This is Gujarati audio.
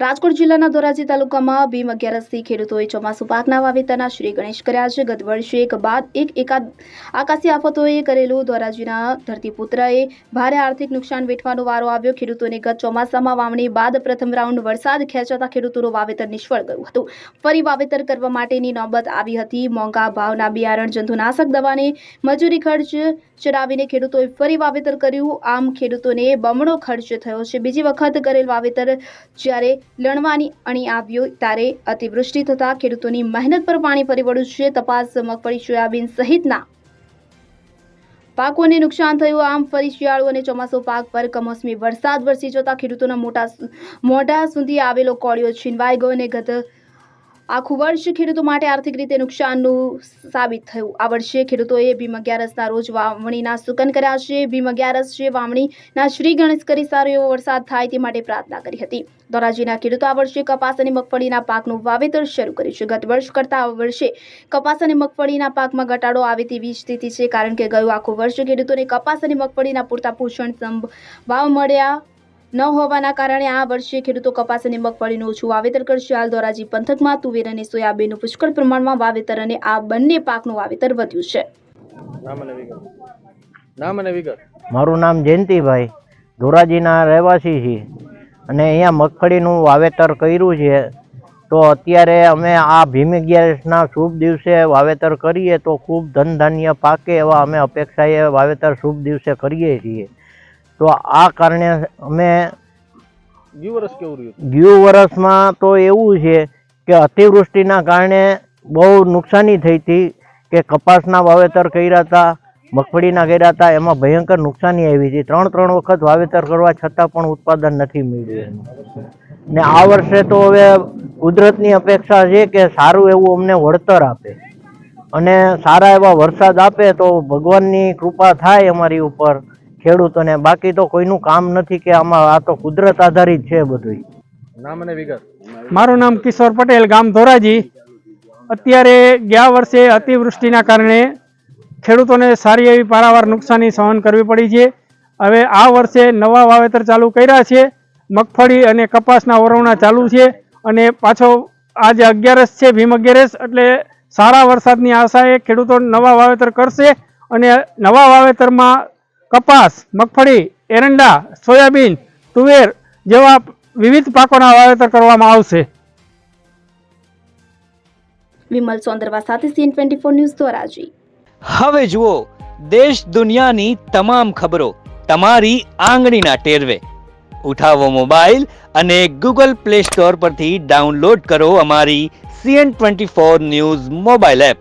રાજકોટ જિલ્લાના ધોરાજી તાલુકામાં ભીમ અગિયારસથી ખેડૂતોએ ચોમાસુ પાકના વાવેતરના શ્રી ગણેશ કર્યા છે. ગત વર્ષે એક બાદ એક એકાદ આકાશી આફતોએ કરેલું ધોરાજીના ધરતીપુત્રએ ભારે આર્થિક નુકસાન વેઠવાનો વારો આવ્યો. ખેડૂતોને ગત ચોમાસામાં વાવણી બાદ પ્રથમ રાઉન્ડ વરસાદ ખેંચાતા ખેડૂતોનું વાવેતર નિષ્ફળ ગયું હતું. ફરી વાવેતર કરવા માટેની નોબત આવી હતી. મોંઘા ભાવના બિયારણ, જંતુનાશક દવાને મજૂરી ખર્ચ ચડાવીને ખેડૂતોએ ફરી વાવેતર કર્યું. આમ ખેડૂતોને બમણો ખર્ચ થયો છે. બીજી વખત કરેલ વાવેતર જ્યારે લણવાની અણી આવ્યો ત્યારે અતિવૃષ્ટિ થતાં ખેડૂતોની મહેનત પર પાણી ફરી વળ્યું છે. તપાસ મગફળી, સોયાબીન સહિતના પાકોને નુકસાન થયું. આમ ફરી શિયાળુ અને ચોમાસુ પાક પર કમોસમી વરસાદ વરસી જતા ખેડૂતોના મોટા મોઢા સુધી આવેલો કોળિયો છીનવાઈ ગયો અને ગત આખું વર્ષ ખેડૂતો માટે આર્થિક રીતે નુકસાનનું સાબિત થયું. આ વર્ષે ખેડૂતોએ ભીમ અગિયારસના રોજ વાવણીના સુકન કર્યા છે. ભીમ અગિયારસ છે વાવણીના શ્રી ગણેશ કરી સારો એવો વરસાદ થાય તે માટે પ્રાર્થના કરી હતી. ધોરાજીના ખેડૂતો આ વર્ષે કપાસ અને મગફળીના પાકનું વાવેતર શરૂ કર્યું છે. ગત વર્ષ કરતાં આ વર્ષે કપાસ અને મગફળીના પાકમાં ઘટાડો આવે તેવી સ્થિતિ છે, કારણ કે ગયું આખું વર્ષ ખેડૂતોને કપાસ અને મગફળીના પૂરતા પોષણ ભાવ મળ્યા ન હોવાના કારણે આ વર્ષે ખેડૂતો કપાસ અને મગફળીનું ઓછું વાવેતર કરશે. હાલ ધોરાજી પંથકમાં તુવેર અને સોયાબીનનું પુષ્કળ પ્રમાણમાં વાવેતર અને આ બંને પાકનું વાવેતર વધ્યું છે. નામ અને વિગત. મારું નામ જયંતિભાઈ. ધોરાજીના રહેવાસી છીએ. અને અહીંયા મગફળીનું વાવેતર કર્યું છે. તો અત્યારે અમે આ ભીમ ગેસના શુભ દિવસે વાવેતર કરીએ તો ખૂબ ધન ધાન્ય પાકે એવા અમે અપેક્ષાએ વાવેતર શુભ દિવસે કરીએ છીએ. તો આ કારણે અમે ગયું વર્ષ કેવું રહ્યું ગયું વર્ષમાં તો એવું છે કે અતિવૃષ્ટિના કારણે બહુ નુકસાની થઈ હતી કે કપાસના વાવેતર કર્યા હતા મગફળીના કર્યા હતા એમાં ભયંકર નુકસાની આવી હતી. ત્રણ ત્રણ વખત વાવેતર કરવા છતાં પણ ઉત્પાદન નથી મળ્યું ને આ વર્ષે તો હવે કુદરતની અપેક્ષા છે કે સારું એવું અમને વળતર આપે. અને સારા એવા વરસાદ આપે તો ભગવાનની કૃપા થાય અમારી ઉપર. ખેડૂતોને. બાકી તો કોઈનું કામ નથી કે આમાં આ તો કુદરત આધારિત છે બધું નામ અને વિગત. મારું નામ કિશોર પટેલ ગામ ધોરાજી. અત્યારે ગયા વર્ષે અતિવૃષ્ટિના કારણે ખેડૂતોને સારી એવી પારાવાર નુકસાની સહન કરવી પડી છે. હવે આ વર્ષે નવા વાવેતર ચાલુ કર્યા છે. મગફળી અને કપાસના વરવણા ચાલુ છે અને પાછો આજે અગિયારસ છે ભીમ અગિયારસ એટલે સારા વરસાદની આશાએ ખેડૂતો નવા વાવેતર કરશે અને નવા વાવેતરમાં કપાસ મગફળી એરંડા સોયાબીન તુવેર જેવા વિવિધ પાકોના વાવેતર કરવામાં આવશે. વિમલ સોંદરવા સાથે CN twenty four news Dhoraji. હવે જુઓ દેશ દુનિયાની તમામ ખબરો તમારી આંગળીના ટેરવે. ઉઠાવો મોબાઈલ અને ગૂગલ પ્લે સ્ટોર પરથી ડાઉનલોડ કરો અમારી CN twenty four news mobile app.